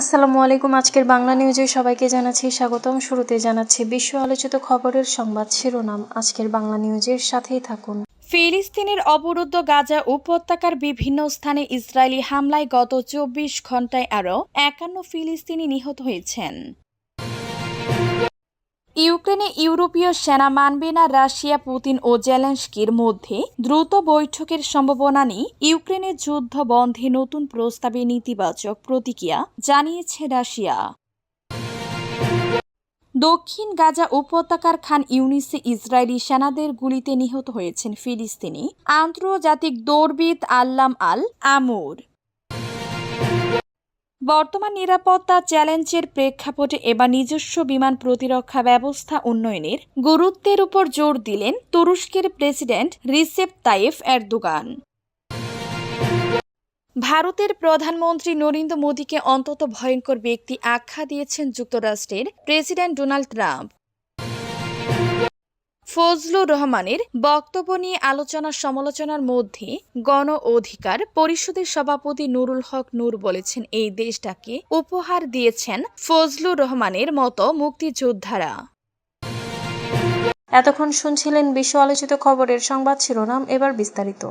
আসসালামু আলাইকুম, আজকের বাংলা নিউজে সবাইকে জানাচ্ছি স্বাগতম। শুরুতে জানাচ্ছি বিশ্ব আলোচিত খবরের সংবাদ শিরোনাম। আজকের বাংলা নিউজের সাথেই থাকুন। ফিলিস্তিনের অবরুদ্ধ গাজা উপত্যকার বিভিন্ন স্থানে ইসরায়েলি হামলায় গত চব্বিশ ঘন্টায় আরও একান্ন ফিলিস্তিনি নিহত হয়েছেন। ইউক্রেনে ইউরোপীয় সেনা মানবে না রাশিয়া, পুতিন ও জেলেন্সকির মধ্যে দ্রুত বৈঠকের সম্ভাবনা নেই। ইউক্রেনের যুদ্ধ বন্ধে নতুন প্রস্তাবে নেতিবাচক প্রতিক্রিয়া জানিয়েছে রাশিয়া। দক্ষিণ গাজা উপত্যকার খান ইউনিসে ইসরায়েলি সেনাদের গুলিতে নিহত হয়েছেন ফিলিস্তিনি আন্তর্জাতিক দৌড়বিদ আল্লাম আল আমুর বর্তমান নিরাপত্তা চ্যালেঞ্জের প্রেক্ষাপটে এবার নিজস্ব বিমান প্রতিরক্ষা ব্যবস্থা উন্নয়নের গুরুত্বের উপর জোর দিলেন তুরস্কের প্রেসিডেন্ট রিসেপ তাইফ এরদোগান। ভারতের প্রধানমন্ত্রী নরেন্দ্র মোদীকে অন্তত ভয়ঙ্কর ব্যক্তি আখ্যা দিয়েছেন যুক্তরাষ্ট্রের প্রেসিডেন্ট ডোনাল্ড ট্রাম্প। ফজলুর রহমানের বক্তব্য নিয়ে আলোচনা সমালোচনার মধ্যে গণ অধিকার পরিষদের সভাপতি নুরুল হক নূর বলেছেন, এই দেশটাকে উপহার দিয়েছেন ফজলুর রহমানের মতো মুক্তিযোদ্ধারা। এতক্ষণ শুনছিলেন বিশ্ব আলোচিত খবরের সংবাদ শিরোনাম, এবার বিস্তারিত।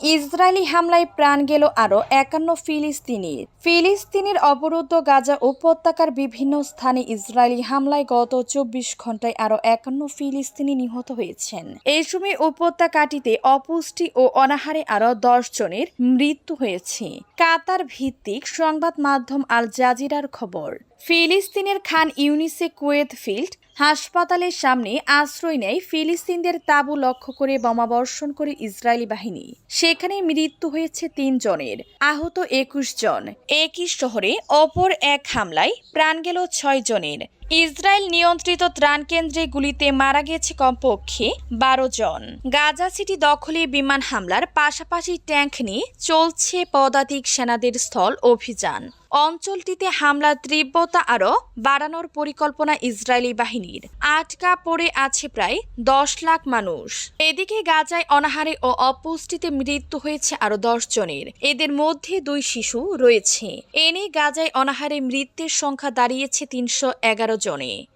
ইসরায়েলি হামলায় প্রাণ গেল আরও একান্ন ফিলিস্তিনির ফিলিস্তিনের অবরুদ্ধ গাজা উপত্যকার বিভিন্ন স্থানে ইসরায়েলি হামলায় গত চব্বিশ ঘন্টায় আরও একান্ন ফিলিস্তিনি নিহত হয়েছেন। এই সময় উপত্যকাটিতে অপুষ্টি ও অনাহারে আরও দশ জনের মৃত্যু হয়েছে। কাতার ভিত্তিক সংবাদ মাধ্যম আল জাজিরার খবর। ফিলিস্তিনের খান ইউনিসে কুয়েত ফিল্ড হাসপাতালের সামনে আশ্রয় নেয় ফিলিস্তিনদের তাঁবু লক্ষ্য করে বোমাবর্ষণ করে ইসরায়েলি বাহিনী। সেখানে মৃত্যু হয়েছে তিন জনের, আহত একুশ জন। একই শহরে অপর এক হামলায় প্রাণ গেল ছয় জনের। ইসরায়েল নিয়ন্ত্রিত ত্রাণ কেন্দ্রে গুলিতে মারা গেছে কমপক্ষে বারো জন। গাজা সিটি দখলে বিমান হামলার পাশাপাশি ট্যাঙ্ক নিয়ে চলছে পদাতিক সেনাদের স্থল অভিযান। অঞ্চলটিতে হামলার তীব্রতা আরও বাড়ানোর পরিকল্পনা ইসরায়েলি বাহিনীর। আটকা পড়ে আছে প্রায় দশ লাখ মানুষ। এদিকে গাজায় অনাহারে ও অপুষ্টিতে মৃত্যু হয়েছে আরও দশ জনের। এদের মধ্যে দুই শিশু রয়েছে। এ নিয়ে গাজায় অনাহারে মৃত্যুর সংখ্যা দাঁড়িয়েছে তিনশো এগারো জনে।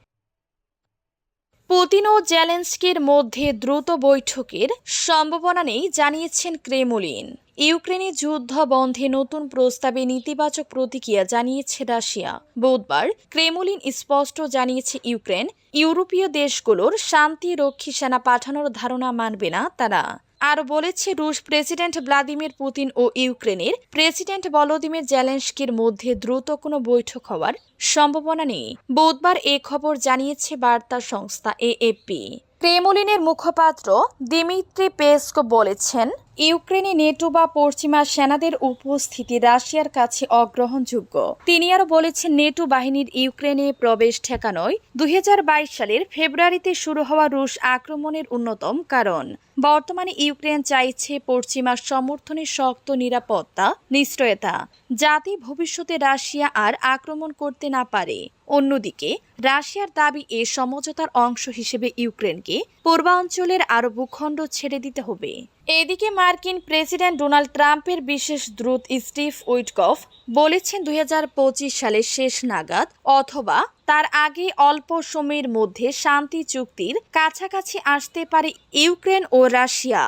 পুতিন ও জেলেন্সকির মধ্যে দ্রুত বৈঠকের সম্ভাবনা নেই, জানিয়েছেন ক্রেমলিন। ইউক্রেনে যুদ্ধ বন্ধে নতুন প্রস্তাবে নেতিবাচক প্রতিক্রিয়া জানিয়েছে রাশিয়া। বুধবার ক্রেমলিন স্পষ্ট জানিয়েছে ইউক্রেন, ইউরোপীয় দেশগুলোর শান্তিরক্ষী সেনা পাঠানোর ধারণা মানবে না তারা। আর বলেছে রুশ প্রেসিডেন্ট ভ্লাদিমির পুতিন ও ইউক্রেনের প্রেসিডেন্ট ভলোদিমির জেলেন্সকির মধ্যে দ্রুত কোনো বৈঠক হওয়ার সম্ভাবনা নেই। বুধবার এ খবর জানিয়েছে বার্তা সংস্থা এএপি ক্রেমলিনের মুখপাত্র দিমিত্রি পেস্কো বলেছেন ইউক্রেনে নেটো বা পশ্চিমা সেনাদের উপস্থিতি রাশিয়ার কাছে অগ্রহণযোগ্য। তিনি আরও বলেছেন, নেটো বাহিনীর ইউক্রেনে প্রবেশ ঠেকানোয় দু হাজার বাইশ সালের ফেব্রুয়ারিতে শুরু হওয়া রুশ আক্রমণের অন্যতম কারণ। বর্তমানে ইউক্রেন চাইছে পশ্চিমা সমর্থনের শক্ত নিরাপত্তা নিশ্চয়তা যাতে ভবিষ্যতে রাশিয়া আর আক্রমণ করতে না পারে। অন্যদিকে, রাশিয়ার দাবি এ সমঝোতার অংশ হিসেবে ইউক্রেনকে পূর্বাঞ্চলের আরও ভূখণ্ড ছেড়ে দিতে হবে। এদিকে মার্কিন প্রেসিডেন্ট ডোনাল্ড ট্রাম্পের বিশেষ দ্রুত স্টিভ উইটকফ বলেছেন দুই হাজার পঁচিশ সালের শেষ নাগাদ অথবা তার আগে অল্প সময়ের মধ্যে শান্তি চুক্তির কাছাকাছি আসতে পারে ইউক্রেন ও রাশিয়া।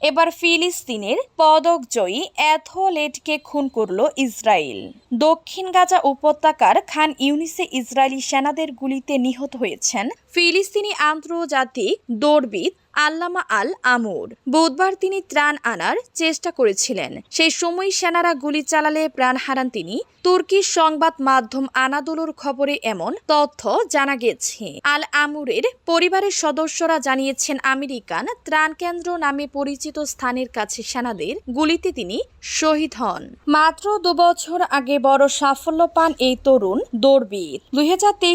এবার ফিলিস্তিনের পদকজয়ী অ্যাথলেটকে খুন করল ইসরায়েল। দক্ষিণ গাজা উপত্যকার খান ইউনিসে ইসরায়েলি সেনাদের গুলিতে নিহত হয়েছেন ফিলিস্তিনি আন্তর্জাতিক দৌড়বিদ আল্লামা আল আমুর। বুধবার তিনি ত্রাণ আনার চেষ্টা করেছিলেন। সেই সময় সেনারা গুলি চালালে প্রাণ হারান তিনি। তুর্কির সংবাদ মাধ্যম আনাদোলুর খবরে এমন তথ্য জানা গেছে। আল আমুরের পরিবারের সদস্যরা জানিয়েছেন, আমেরিকান ত্রাণ কেন্দ্র নামে পরিচিত স্থানের কাছে সেনাদের গুলিতে তিনি শহীদ হন। মাত্র দুবছর আগে বড় সাফল্য পান এই তরুণ দৌড়বীর। দুই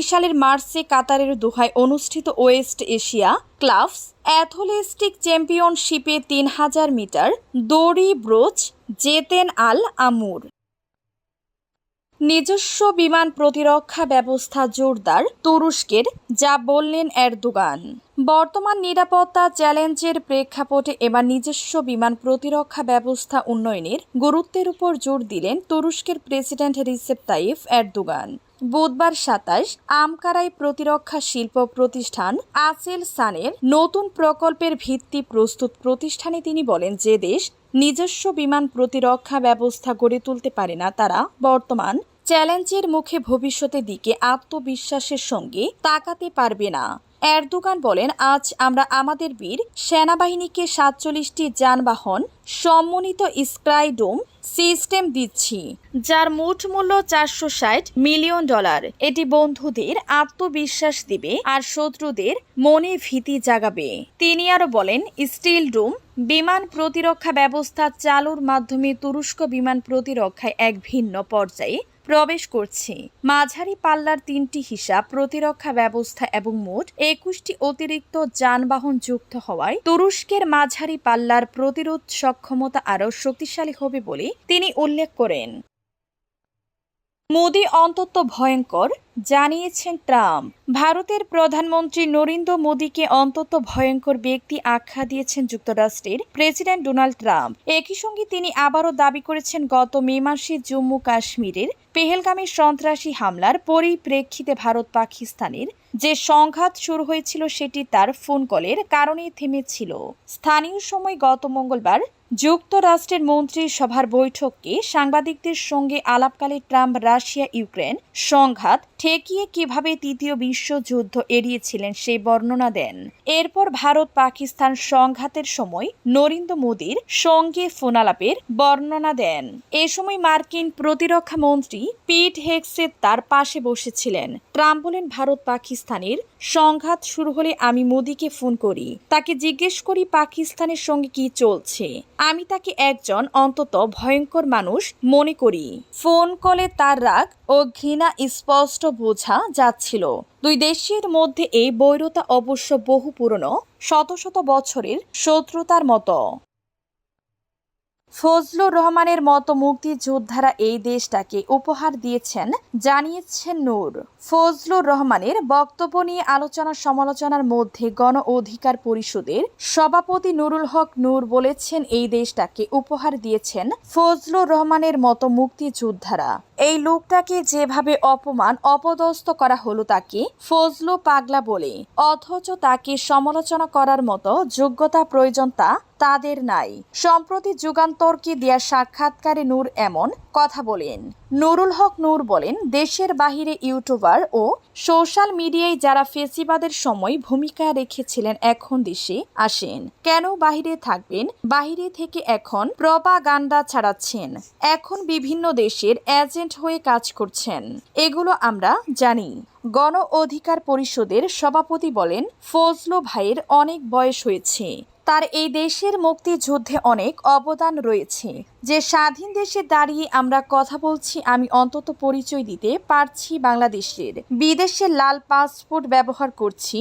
সালের মার্চে কাতারের দোহায় অনুষ্ঠিত ওয়েস্ট এশিয়া ক্লাবস অ্যাথলেটিক চ্যাম্পিয়নশিপে তিন হাজার মিটার, দড়ি, ব্রোচ, জেতেন আল আমুর। নিজস্ব বিমান প্রতিরক্ষা ব্যবস্থা জোরদার তুরস্কের, যা বললেন এরদোগান। বর্তমান নিরাপত্তা চ্যালেঞ্জের প্রেক্ষাপটে এবার নিজস্ব বিমান প্রতিরক্ষা ব্যবস্থা উন্নয়নের গুরুত্বের উপর জোর দিলেন তুরস্কের প্রেসিডেন্ট রিসেপ তাইফ এরদোগান। বুধবার সাতাশ, আমকারাই প্রতিরক্ষা শিল্প প্রতিষ্ঠান আসেল সানের নতুন প্রকল্পের ভিত্তি প্রস্তুত প্রতিষ্ঠানে তিনি বলেন, যে দেশ নিজস্ব বিমান প্রতিরক্ষা ব্যবস্থা গড়ে তুলতে পারে না, তারা বর্তমান চ্যালেঞ্জের মুখে ভবিষ্যতের দিকে আত্মবিশ্বাসের সঙ্গে তাকাতে পারবে না। এরদোগান বলেন, আজ আমরা আমাদের বীর সেনাবাহিনীকে সাতচল্লিশটি যানবাহন, সমন্বিত স্ক্রাইডোম সিস্টেম দিচ্ছি, যার মোট মূল্য চারশো ষাট মিলিয়ন ডলার। এটি বন্ধুদের আত্মবিশ্বাস দিবে আর শত্রুদের মনে ভীতি জাগাবে। তিনি আরও বলেন, স্টিল রুম বিমান প্রতিরক্ষা ব্যবস্থা চালুর মাধ্যমে তুরস্ক বিমান প্রতিরক্ষায় এক ভিন্ন পর্যায়ে প্রবেশ করছি। মাঝারি পাল্লার তিনটি হিসাব, প্রতিরক্ষা ব্যবস্থা এবং মোট একুশটি অতিরিক্ত যানবাহন যুক্ত হওয়ায় তুরস্কের মাঝারি পাল্লার প্রতিরোধ সক্ষমতা আরও শক্তিশালী হবে বলে তিনি উল্লেখ করেন। মোদি অন্তত ভয়ঙ্কর, জানিয়েছেন ট্রাম্প। ভারতের প্রধানমন্ত্রী নরেন্দ্র মোদীকে অন্তত ভয়ঙ্কর ব্যক্তি আখ্যা দিয়েছেন যুক্তরাষ্ট্রের প্রেসিডেন্ট ডোনাল্ড ট্রাম্প। একই সঙ্গে তিনি আবারও দাবি করেছেন, গত মে মাসে জম্মু কাশ্মীরের পেহেলগামে সন্ত্রাসী হামলার পরিপ্রেক্ষিতে ভারত পাকিস্তানের যে সংঘাত শুরু হয়েছিল, সেটি তার ফোন কলের কারণেই থেমেছিল। স্থানীয় সময় গত মঙ্গলবার যুক্তরাষ্ট্রের মন্ত্রী সভার বৈঠককে সাংবাদিকদের সঙ্গে আলাপকালে ট্রাম্প রাশিয়া, ইউক্রেন সংঘাত ঠেকিয়ে কীভাবে তৃতীয় বিশ্বযুদ্ধ এড়িয়েছিলেন সেই বর্ণনা দেন। এরপর ভারত পাকিস্তান সংঘাতের সময় নরেন্দ্র মোদীর সঙ্গে ফোনালাপের বর্ণনা দেন। এ সময় মার্কিন প্রতিরক্ষা মন্ত্রী পিট হেক্সে তার পাশে বসেছিলেন। ট্রাম্প বলেন, ভারত পাকিস্তানের সংঘাত শুরু হলে আমি মোদীকে ফোন করি। তাকে জিজ্ঞেস করি, পাকিস্তানের সঙ্গে কি চলছে? আমি তাকে একজন অন্তত ভয়ঙ্কর মানুষ মনে করি। ফোন কলে তার রাগ ও ঘৃণা স্পষ্ট বোঝা যাচ্ছিল। দুই দেশের মধ্যে এই বৈরতা অবশ্য বহু পুরনো, শত শত বছরের শত্রুতার মতো। ফজলুর রহমানের মতো মুক্তিযোদ্ধারা এই দেশটাকে উপহার দিয়েছেন, জানিয়েছেন নূর। ফজলুর রহমানের বক্তব্য নিয়ে আলোচনা সমালোচনার মধ্যে গণ অধিকার পরিষদের সভাপতি নুরুল হক নূর বলেছেন, এই দেশটাকে উপহার দিয়েছেন ফজলুর রহমানের মতো মুক্তিযোদ্ধারা। এই লোকটাকে যেভাবে অপমান, অপদস্থ করা হলো তাকে ফজলু পাগলা বলে, অথচ তাকে সমালোচনা করার মতো যোগ্যতা প্রয়োজন তা তাদের নাই। সম্প্রতি যুগান্তরকে দেয়া সাক্ষাৎকারে নূর এমন কথা বলেন। নুরুল হক নূর বলেন, দেশের বাহিরে ইউটিউবার ও সোশ্যাল মিডিয়ায় যারা ফেসিবাদের সময় ভূমিকা রেখেছিলেন, এখন দেশে আসেন। কেন বাহিরে থাকবেন? বাহিরে থেকে এখন প্রপাগান্ডা ছাড়াচ্ছেন। এখন বিভিন্ন দেশের এজেন্ট হয়ে কাজ করছেন। এগুলো আমরা জানি। গণ অধিকার পরিষদের সভাপতি বলেন, ফজলু ভাইয়ের অনেক বয়স হয়েছে। তার এই দেশের মুক্তিযুদ্ধে অনেক অবদান রয়েছে। যে স্বাধীন দেশে দাঁড়িয়ে আমরা কথা বলছি, আমি অন্তত পরিচয় দিতে পারছি বাংলাদেশের। বিদেশে লাল পাসপোর্ট ব্যবহার করছি।